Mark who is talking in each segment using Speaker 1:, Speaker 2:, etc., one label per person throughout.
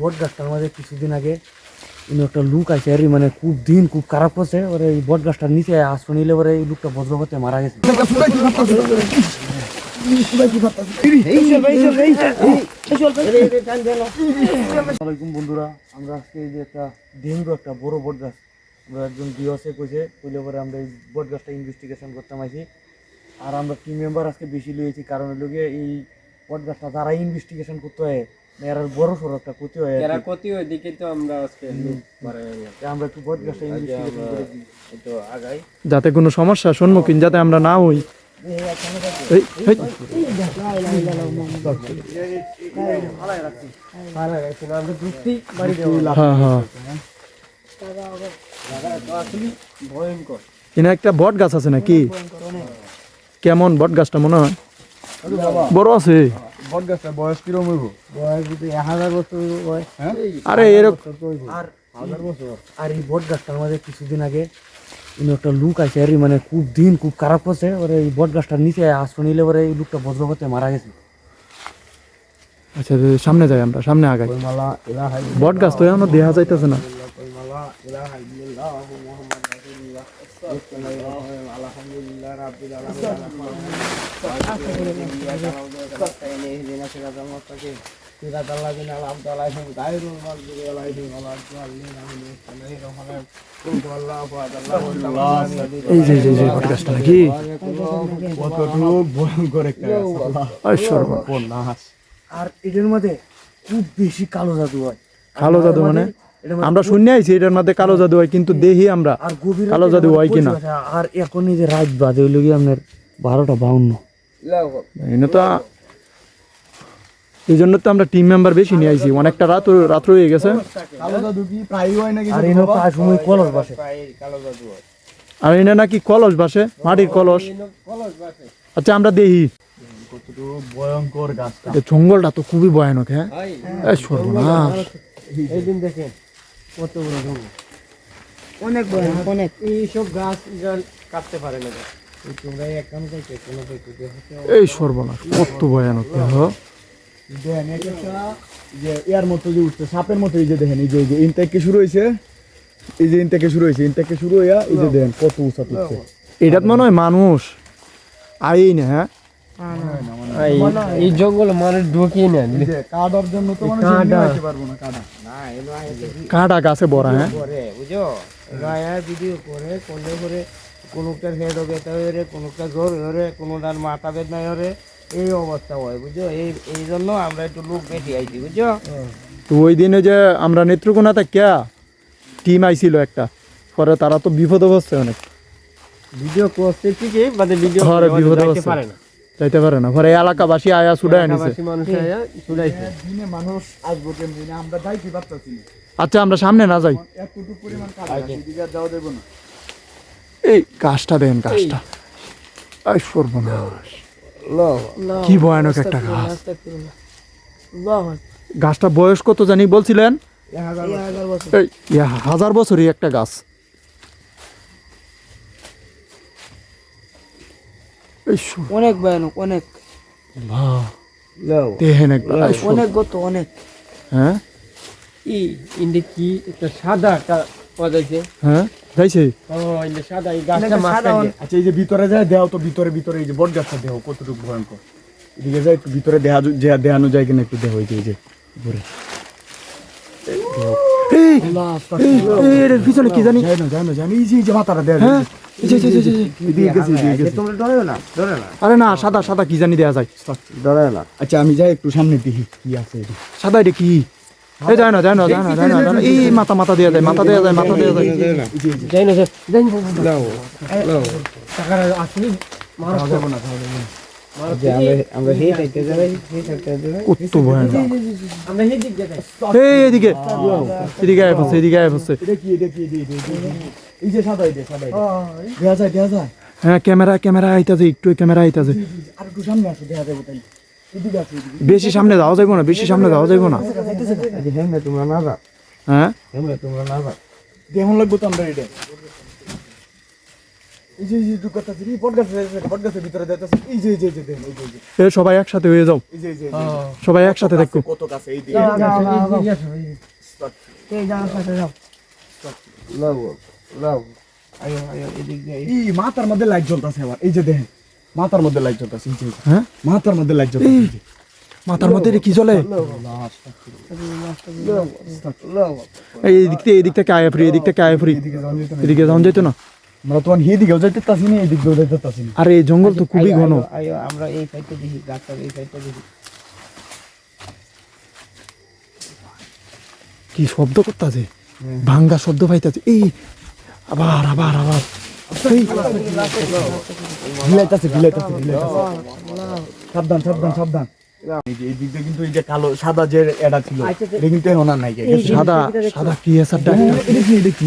Speaker 1: বট গাছটার মাঝে কিছুদিন আগে একটা লুক আছে আর মানে খুব দিন খুব খারাপ করছে ওরে এই বট গাছটার নিচে আশ্রয় নিলে ওরে এই লুকটা বজ্র করতে মারা গেছে। বন্ধুরা, আমরা আজকে এই যে একটা ডেঙ্গু একটা বড় বট গাছ আমরা একজন দিওসে কইছে, কইলে পরে আমরা এই বট গাছটা ইনভেস্টিগেশন করতে আইছি আর আমরা টিম মেম্বার আজকে বেশি লইয়েছি, কারণ গিয়ে এই বট গাছটা যারা ইনভেস্টিগেশন করতে হয় বড় সড়ো একটা ক্ষতি হয়
Speaker 2: এরা ক্ষতি হয় দেখে তো আমরা আজকে মারা
Speaker 1: আমরা একটু বট গাছটা ইনভেস্টিগেশন করে
Speaker 2: আগাই
Speaker 3: যাতে কোনো সমস্যার সম্মুখীন যাতে আমরা না হই হ্যাঁ হ্যাঁ একটা বট গাছ আছে নাকি কেমন বট গাছটা মনে হয় বড় আছে
Speaker 4: বট গাছটা বয়স কিরম হইব?
Speaker 1: বয়স যদি হাজার বছর হয়?
Speaker 3: আরে এরকম
Speaker 1: আর আর এই বট গাছটার মাঝে কিছুদিন আগে একটা লুক আছে আর মানে খুব দিন খুব খারাপ করছে ওরে এই বট গাছটার নিচে আশ্রয় নিলে ওরে এই লুকটা মারা গেছে।
Speaker 3: আচ্ছা সামনে যাই আমরা সামনে আগাই। বট গাছ তো এখনও দেখা যাইতেছে না।
Speaker 4: আলহামদুলিল্লাহ রাব্বিল আলামিন
Speaker 3: এই যে যে, যে নাকি?
Speaker 4: কতটুকু
Speaker 3: আর।
Speaker 1: এটার মধ্যে খুব বেশি কালো জাদু হয়।
Speaker 3: কালো জাদু মানে? আমরা শুনে আইছি এটার মধ্যে কালো জাদু হয় কিন্তু দেখি আমরা
Speaker 1: আর
Speaker 3: কালো জাদু হয় কিনা?
Speaker 1: আর এখন এই যে রাত বাজে হইল গিয়ে আপনার বারোটা বাউন্ন।
Speaker 3: এনে তো এই জন্য তো আমরা টিম মেম্বার বেশি নিয়ে আইছি অনেকটা রাত রাত হয়ে গেছে।
Speaker 4: কালো জাদু কি প্রায় হয় নাকি
Speaker 1: আর এনে সময় কলস বাসে।
Speaker 2: কালো জাদু হয়।
Speaker 3: আর এনে নাকি কলস বাসে মাটির কলস।
Speaker 2: কলস
Speaker 3: আচ্ছা আমরা
Speaker 4: গাছটা।
Speaker 3: জঙ্গলটা তো খুবই ভয়ানক হ্যাঁ? সর্বনাশ।
Speaker 2: এই দিন দেখেন কত বড় জঙ্গল?
Speaker 1: অনেক ভয়ানক অনেক
Speaker 2: এইসব গাছ কাটতে পারে না এই তোমরা এক কাম করতে কোনো কিছু দেখো
Speaker 3: এই সর্বনাশ কত ভয়ানক দেখ
Speaker 4: দেখেন একটা যে এর মতো যে উঠছে সাপের মতো এই যে দেখেন এই যে এই যে ইন থেকে শুরু হয়েছে। এই যে ইন থেকে শুরু হয়েছে শুরু হইয়া এই যে দেখেন কত উঁচা উঠছে
Speaker 3: এটাত মনে হয় মানুষ আই না হ্যাঁ?
Speaker 2: এই জঙ্গল মানুষ ঢুকিয়ে নেন।
Speaker 4: এই কাটার জন্য তো মানুষ
Speaker 2: কাঁটা।
Speaker 4: পারব না কাটা।
Speaker 3: কাঁটা গাছে বড়া হ্যাঁ?
Speaker 2: বুঝো ভিডিও করে করলে করে কোনোটার হেড ব্যথা হয়ে রে কোনোটা জ্বর হয়ে রে কোনোটার মাথা বেদনা হয়ে রে এই অবস্থা হয় বুঝো এই এই জন্য আমরা একটু লোক বেশি আইছি বুঝো
Speaker 3: তো ওই দিনে যে আমরা নেত্রকোনাতে ক্যা টিম আইছিল একটা। পরে তারা তো বিপদ অবস্থায় অনেক।
Speaker 2: ভিডিও করতে ঠিকই মানে ভিডিও
Speaker 3: অবস্থা।
Speaker 2: পারে না।
Speaker 3: যাইতে পারে না। পরে এলাকাবাসী আয়া সুডায় আনিছে
Speaker 2: এলাকাবাসী মানুষ আয়া ছুটাইছে
Speaker 4: দিনে মানুষ আসব কেমনি না আমরা যাইতে পারতাছি না।
Speaker 3: আচ্ছা আমরা সামনে না যাই?
Speaker 4: না।
Speaker 3: এই গাছটা দেন গাছটা এই সর্বনাশ। কি ভয়ানক একটা গাছ গাছটা বয়স কত জানি বলছিলেন?
Speaker 4: হাজার
Speaker 3: বছরই একটা গাছ এই সর-
Speaker 1: অনেক ভয়ানক অনেক। অনেক গত অনেক।
Speaker 3: হ্যাঁ?
Speaker 2: ই কি? একটা সাদা একটা পাওয়া যাইছে।
Speaker 3: হ্যাঁ? যাইছে?
Speaker 2: ও ইন্দে সাদা এই গাছটা মাঝখান। দিয়ে।
Speaker 4: আচ্ছা এই যে ভিতরে যায় দেও তো ভিতরে ভিতরে এই যে বট গাছটা দেহ কতটুকু ভয়ঙ্কর? এদিকে যায় একটু ভিতরে দেহা যে দেহানো যায় কিনা একটু দেহ এই যে উপরে।
Speaker 3: পিছনে কি জানি
Speaker 4: যায় না যায় না জানি এই যে মাথাটা দেয়া
Speaker 3: হ্যাঁ আরে না সাদা সাদা কি জানি দেয়া যায়
Speaker 4: আচ্ছা আমি যাই একটু সামনে দেখি কি আছে
Speaker 3: সাদা এটা কি এই যায় না যায় না যায় না যায় না এই মাথা মাথা দেয়া যায় মাথা দেয়া যায় মাথা দেয়া যায়
Speaker 2: যাই না যাই না টাকা আসলে মারো
Speaker 4: যাব না
Speaker 3: হ্যাঁ ক্যামেরা ক্যামেরা আইতাছে একটু ক্যামেরা আইতাছে। বেশি সামনে যাওয়া যাইব না বেশি সামনে যাওয়া যাইব না।
Speaker 2: হেমে তোমরা না যা
Speaker 3: হ্যাঁ?
Speaker 2: তোমরা না যা
Speaker 4: দেহন লাগবো তো আমরা এটা?
Speaker 3: সবাই একসাথে হয়ে যাও সবাই একসাথে দেখো
Speaker 4: কত কাছে এই দিকে
Speaker 2: এই যাও সাথে যাও লাও লাও আয়ো আয়ো এদিক দিয়ে
Speaker 4: এই মাথার মধ্যে লাইট জ্বলতেছে আবার এই যে দেখেন মাথার মধ্যে লাইট জ্বলতেছে।
Speaker 3: হ্যাঁ
Speaker 4: মাথার মধ্যে লাইট জ্বলতেছে
Speaker 3: মাথার মধ্যে কি চলে এই এদিক থেকে এদিক থেকে আয়া ফ্রি এদিক থেকে আয়া ফ্রি
Speaker 4: এদিকে যাওয়া যেত না। আমরা তোমার হি দিকেও যাইতে পারছি না এই দিকেও যাইতে পারছি না।
Speaker 3: আর এই জঙ্গল তো খুবই ঘন।
Speaker 2: আমরা এই সাইডটা দেখি গাছটার এই সাইডটা দেখি।
Speaker 3: কি শব্দ করতেছে? ভাঙ্গা শব্দ পাইতেছে। এই আবার আবার আবার। এই।
Speaker 4: বিলাইতেছে বিলাইতেছে বিলাইতেছে। সাবধান সাবধান সাবধান। এই দিক দিয়ে কিন্তু এই যে কালো সাদা যে এটা ছিল এটা কিন্তু এখন আর নাই।
Speaker 3: সাদা সাদা কি আছে?
Speaker 4: এটা কি?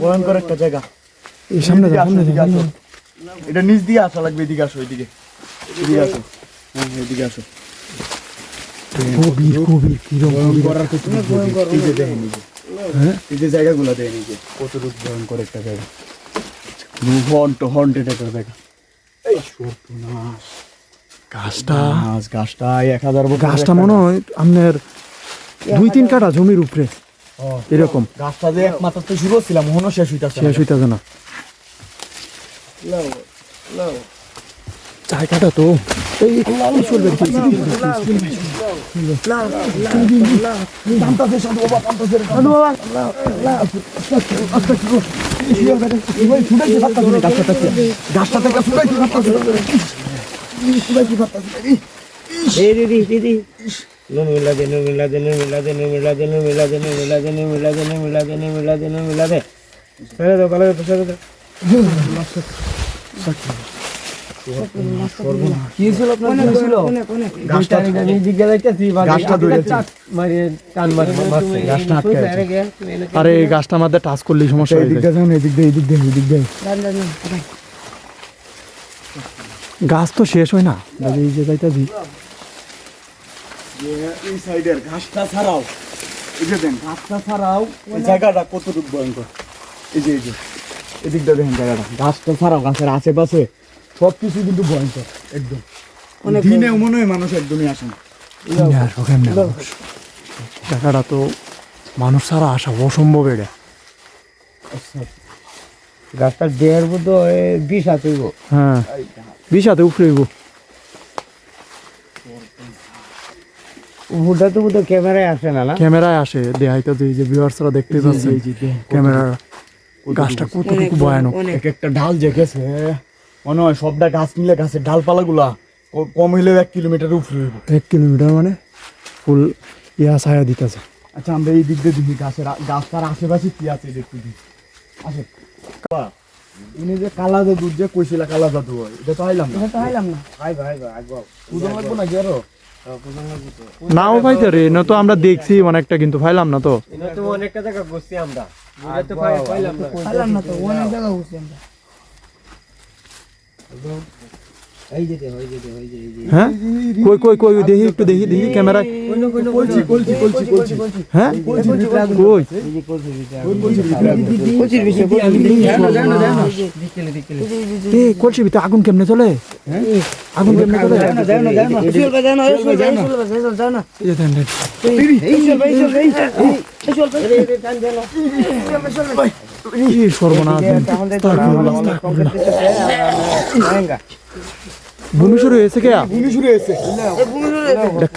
Speaker 4: ভয়ঙ্কর একটা জায়গা এটা নিচ দিয়ে আসা লাগবে এদিকে আসো এদিকে এদিকে আসো হ্যাঁ এদিকে আসো
Speaker 3: কবির কবির কীরকম
Speaker 4: ভয়ঙ্কর নিজে এই যে
Speaker 3: হ্যাঁ
Speaker 4: এই একটা জায়গা। একটা জায়গা সর্বনাশ।
Speaker 3: গাছটা?
Speaker 4: গাছটা এক হাজার
Speaker 3: গাছটা মনে হয় আপনার দুই তিন কাটা জমির উপরে। এরকম।
Speaker 4: গাছটা যে একমাত্র তো শুরু ছিলাম মনে শেষ হইতাছে
Speaker 3: শেষ হইতেছে না।
Speaker 2: লাও লাও।
Speaker 3: জায়গাটা তো
Speaker 2: মিলা মিলা দে
Speaker 4: গাছটা
Speaker 3: মধ্যে টাচ করলেই সমস্যা গাছ তো শেষ হয় না এই যে
Speaker 4: ছাড়াও এই যে ঘাসটা ছাড়াও এই যে এই যে এদিকটা দেখেন জায়গাটা। ছাড়াও গাছের আশেপাশে সব কিছু কিন্তু ভয়ঙ্কর একদম। দিনে মনে হয় মানুষ একদমই আসে না।
Speaker 3: জায়গাটা তো মানুষ ছাড়া আসা অসম্ভব এটা।
Speaker 2: গাছটা দেড় বুধ বিষ আছে গো।
Speaker 3: হ্যাঁ। বিষাতে উপরে হইব।
Speaker 2: বুধটা তো বুধ ক্যামেরায় আসে না না?
Speaker 3: ক্যামেরায় আসে। দেখাইতে যে যে ভিউয়ার্সরা দেখতে পাচ্ছেন। ক্যামেরা গাছটা কতটুকু ভয়ানক।
Speaker 4: এক একটা ঢাল যে গেছে মনে হয় সবটা গাছ মিলে গাছের ডালপালাগুলা কম হইলেও এক কিলোমিটার উপরে হইব।
Speaker 3: এক কিলোমিটার মানে ফুল ইয়া ছায়া দিতেছে।
Speaker 4: আচ্ছা আমরা এই দিক দিয়ে দেখি গাছের গাছটার আশেপাশে কি আছে দেখতে দিই। আসে। ইনি যে কালা জাদু যে কইছিল কালা জাদু হয় এটা তো আইলাম না।
Speaker 2: ভাই ভাই ভাই
Speaker 4: পুজো লাগবো না কি আরও?
Speaker 3: নাও পাইতে রে না তো আমরা দেখছি অনেকটা কিন্তু পাইলাম না তো।
Speaker 1: এটা অনেকটা জায়গা বসছি আমরা। তো পাইলাম না
Speaker 2: পাইলাম না তো অনেক জায়গা ঘুরছি আমরা।
Speaker 3: হ্যাঁ কই কই কই দেখি একটু দেখি দেখি ক্যামেরায় কলসি ভিতরে আগুন কেমনে চলে আগুন কেমনে চলে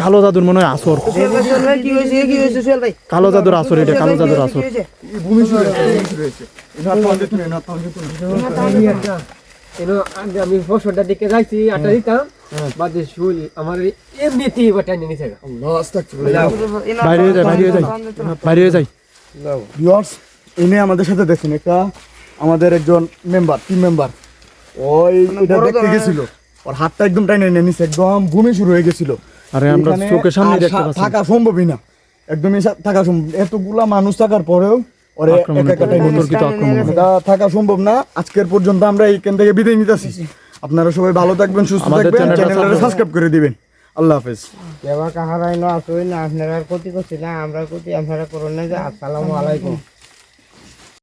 Speaker 3: কালো জাদুর মনে হয় আসর। কালো জাদুর আসর এটা কালো জাদুর আসর।
Speaker 5: আমি ফসলটা দিকে যাইছি আটা দিতাম। বাদে শুনি আমার এমনিতেই এবার টাইনে নিছে।
Speaker 3: বাইরে যাই বাইরে যাই বাইরে
Speaker 4: যাই ইনি আমাদের সাথে দেখুন একটা আমাদের একজন মেম্বার টিম মেম্বার ওই এটা দেখতে গেছিল। ওর হাতটা একদম টাইনে নিয়ে নিছে একদম ঘুমে শুরু হয়ে গেছিল।
Speaker 3: আরে আমরা চোখের সামনে দেখতে পাচ্ছি।
Speaker 4: থাকা সম্ভবই না। একদমই থাকা সম্ভব এতগুলা মানুষ থাকার পরেও ওরে থাকা সম্ভব না। আজকের পর্যন্ত আমরা এইখান থেকে বিদায় নিতেছি। আপনারা সবাই ভালো থাকবেন সুস্থ থাকবেন।
Speaker 3: চ্যানেলটা
Speaker 4: চ্যানেলটা সাবস্ক্রাইব করে দিবেন। আল্লাহ হাফেজ।
Speaker 2: কেবা কাহারাই না আপনারা ক্ষতি করছি না আমরা ক্ষতি আপনারা করুন না যে আসসালামু আলাইকুম।